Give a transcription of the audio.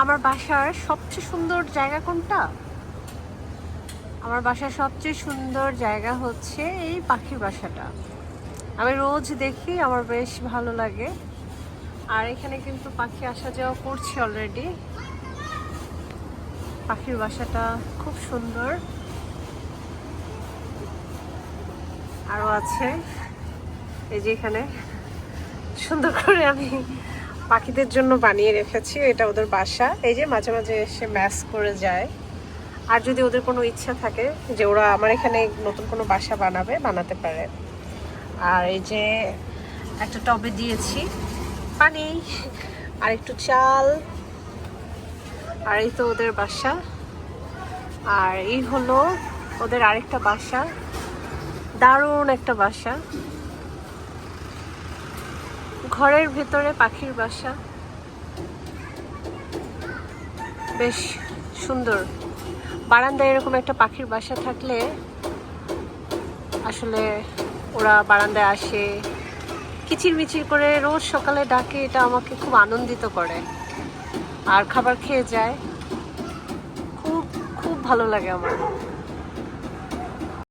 আমার বাসার সবচেয়ে সুন্দর জায়গা কোনটা? আমার বাসার সবচেয়ে সুন্দর জায়গা হচ্ছে এই পাখির বাসাটা। আমি রোজ দেখি, আমার বেশ ভালো লাগে। আর এখানে কিন্তু পাখি আসা যাওয়া করছে অলরেডি পাখির বাসাটা খুব সুন্দর। আরও আছে। এই যে এখানে। সুন্দর করে আমি পাখিদের জন্য বানিয়ে রেখেছি, এটা ওদের বাসা। এই যে মাঝে মাঝে এসে ম্যাচ করে যায়। আর যদি ওদের কোনো ইচ্ছা থাকে যে ওরা আমার এখানে নতুন কোনো বাসা বানাবে, বানাতে পারে। আর এই যে একটা টবে দিয়েছি পানি, আর একটু চাল, আর এই তো ওদের বাসা। আর এই হলো ওদের আরেকটা বাসা, দারুণ একটা বাসা। ঘরের ভেতরে পাখির বাসা। বেশ সুন্দর। বারান্দায় এরকম একটা পাখির বাসা থাকলে আসলে ওরা বারান্দায় আসে। কিচির মিচির করে রোজ সকালে ডাকে, এটা আমাকে খুব আনন্দিত করে। আর খাবার খেয়ে যায়। খুব খুব ভালো লাগে আমার।